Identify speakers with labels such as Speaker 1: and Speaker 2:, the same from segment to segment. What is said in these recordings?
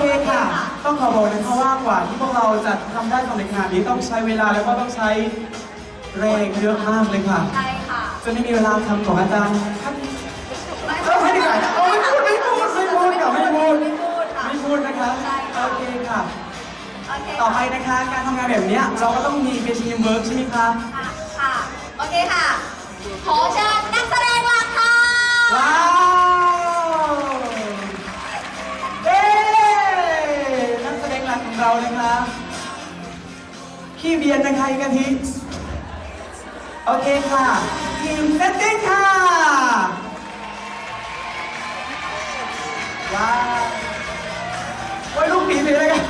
Speaker 1: เค
Speaker 2: ค่ะ
Speaker 1: ต้องขอบอกนะคะว่ากว่าที่พวกเราจะทำได้สำเร็จขนาดนี้ต้องใช้เวลาแล้วก็ต้องใช้แรงเยอะมากเลยค่ะ
Speaker 2: ใช่ค่ะ
Speaker 1: จะไม่มีเวลาทำของอาจารย์ท่าน
Speaker 2: ไม่
Speaker 1: เออไม่ได้ค่ะเอาไม่พูดไม่พูดไม่พูดค่ะไม่พูด
Speaker 2: ไม่พูดค่ะ
Speaker 1: ไม่พูดนะคะ
Speaker 2: ใช่ค่ะ
Speaker 1: โอเคค่ะ
Speaker 2: โอเค
Speaker 1: ต่อไปนะคะ การทำงานแบบเนี้ยเราก็ต้องมีเป็นทีมเวิร์กใช่ไหมคะ
Speaker 2: ค่ะ ค่ะ โอเคค่ะ ขอเชิ
Speaker 1: รียนนะคะอีกอาทิตย์โอเคค่ะทีมเซตติ้งค่ะว้าวโอ้ลูกปีไปเลยกัน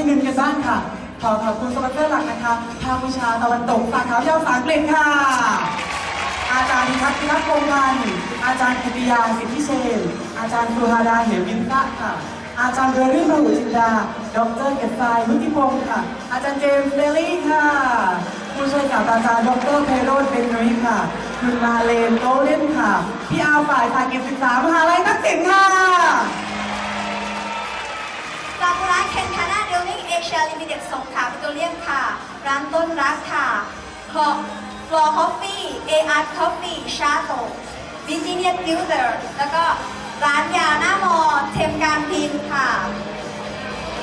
Speaker 1: แล้
Speaker 2: วเรา
Speaker 1: มาใช้เงินกันบ้างค่ะ ขอขอบคุณสปอนเซอร์หลักนะคะภาควิชาตะวันตกสาขาวิชาภาษาอังกฤษค่ะ อาจารย์พิทักษ์พิทักษ์พงพันธ์อาจารย์คติยาสิทธิเชนอาจารย์สุฮาดาเหมวินทะค่ะ อาจารย์เรนนี่พหุจินดา ดรเกษทรายมุติพงศ์ค่ะ อาจารย์เจมส์เบลลี่ค่ะ ผู้ช่วยศาสตราจารย์ดรไพโรจน์เบนนุ้ยค่ะคุณมาเลนโตเล่นค่ะ พี่อาฝ่ายสายเก็บศึกษามหาลัยทักษิณค่ะ
Speaker 2: ซากุระเคนคานา เดลลิ่งเอเชียลิมิเต็ดสงขลาปิโตรเลียมค่ะ ร้านต้นรักค่ะคลอฟลอร์คอฟฟี่เออาร์คอฟฟี่ชาโตวิจิเนียติวเตอร์แล้วก็ร้านยาหน้ามอเทมการพิมพ์ค่ะ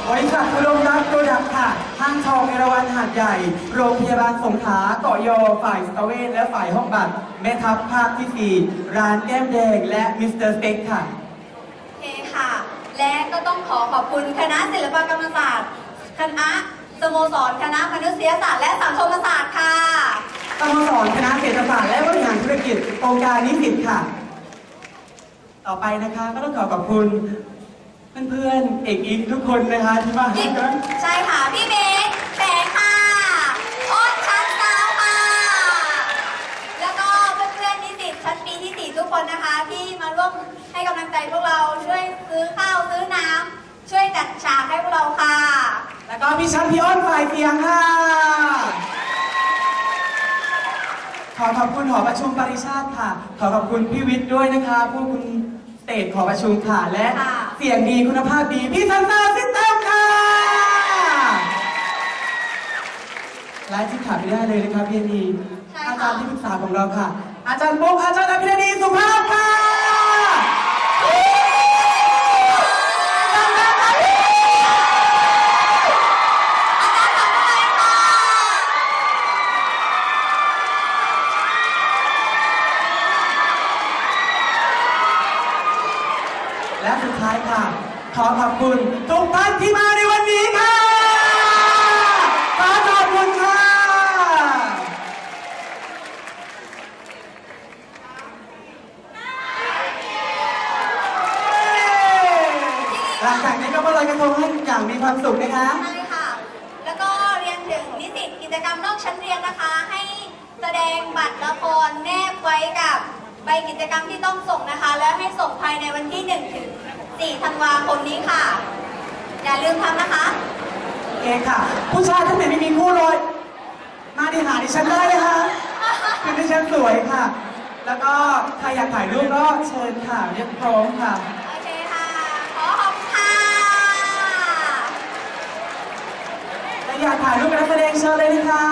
Speaker 1: บริษัทอุดมรัตน์โปรดักต์ค่ะ ห้างทองเอราวัณหาดใหญ่ โรงพยาบาลสงขลาเกาะยอ ฝ่ายสตเวนและฝ่ายห้องบัตรแม่ทัพภาคที่สี่ร้านแก้มแดงและมิสเตอร์สเต็กค่ะ
Speaker 2: โอเคค่ะ และก็ต้องขอขอบคุณคณะศิลปกรรมศาสตร์ คณะสโมสรคณะมนุษยศาสตร์และสังคมศาสตร์ค่ะ
Speaker 1: สโมสรคณะเศรษฐศาสตร์และบริหารธุรกิจองค์การนิสิตค่ะ ต่อไปนะคะก็ต้องขอขอบคุณ เพื่อนๆเอกอินทุกคนนะคะที่มาให้
Speaker 2: พี่
Speaker 1: กัน
Speaker 2: ใช่ค่ะ พี่เบสแสงค่ะอ้นชั้นสาวค่ะ แล้วก็เพื่อนๆนิสิตชั้นปีที่สี่ทุกคนนะคะ ที่มาร่วมให้กำลังใจพวกเราช่วยซื้อข้าวซื้อน้ำ ช่วยจัดฉากให้พวกเราค่ะ
Speaker 1: แล้วก็พี่ชันพี่อ้นฝ่ายเสียงค่ะ ขอขอบคุณหอประชุมปริชาติค่ะ ขอขอบคุณพี่วิทย์ด้วยนะคะผู้คุณเตดขอประชุมค่ะ และ
Speaker 2: ค่ะ
Speaker 1: เสียงดีคุณภาพดี พี่ซันตาซิสเต็มค่ะและที่ขาดไม่ได้เลยนะคะพี่นี
Speaker 2: ใช่
Speaker 1: อา
Speaker 2: ค่ะ
Speaker 1: จารย์ที่ปรึกษาของเราค่ะ อาจารย์ปุ๊กอาจารย์อภิรดีสุภาพค่ะ และสุดท้ายค่ะ ขอขอบคุณทุกท่านที่มาในวันนี้ค่ะ ขอขอบคุณค่ะ หลังจากนี้ก็มาลอยกระทงให้อย่างมีความสุขนะคะ
Speaker 2: ใช่ค่ะ แล้วก็เรียนถึงนิสิตกิจกรรมนอกชั้นเรียนนะคะ ให้แสดงบัตรละครแนบไว้กับใบกิจกรรมที่ต้องส่งนะคะ และให้ส่งภายในวันที่1ถึง 4 ธันวาคมนี้ค่ะ อย่าลืมทำนะคะ
Speaker 1: โอเคค่ะ ผู้ชายท่านไหนไม่มีคู่เลยมาดิหาดิฉันได้เลยค่ะคือดิฉันสวยค่ะ แล้วก็ใครอยากถ่ายรูปก็เชิญค่ะเรียกพร้อมค่ะ
Speaker 2: โอเคค่ะ ขอขอบคุณค่ะ
Speaker 1: และอยากถ่ายรูปกับนักแสดงเชิญเลยนะคะ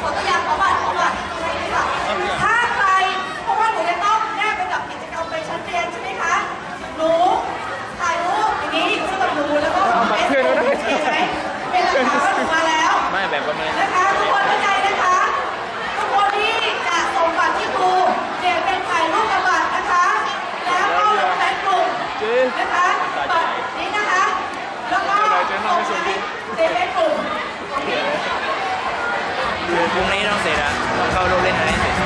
Speaker 1: ตัวอย่างประวัติประวัติใช่ไหม
Speaker 3: คะถ้าใครเพราะว่าหนูจะต้องแนบไปกับกิจกรรมไปชั้น
Speaker 4: เรียนใช่ไหมคะหนูถ่ายรูปอย่างนี้คู่กับหนูแล้วก็เฟซบุ๊กใช่ไหมเป็นหลักฐานว่านมาแล้ว ไม่แบบประมาณ นะค พรุ่งนี้ต้องเสร็จอะต้อเข้ารูปเล่นอะไรเสร็จ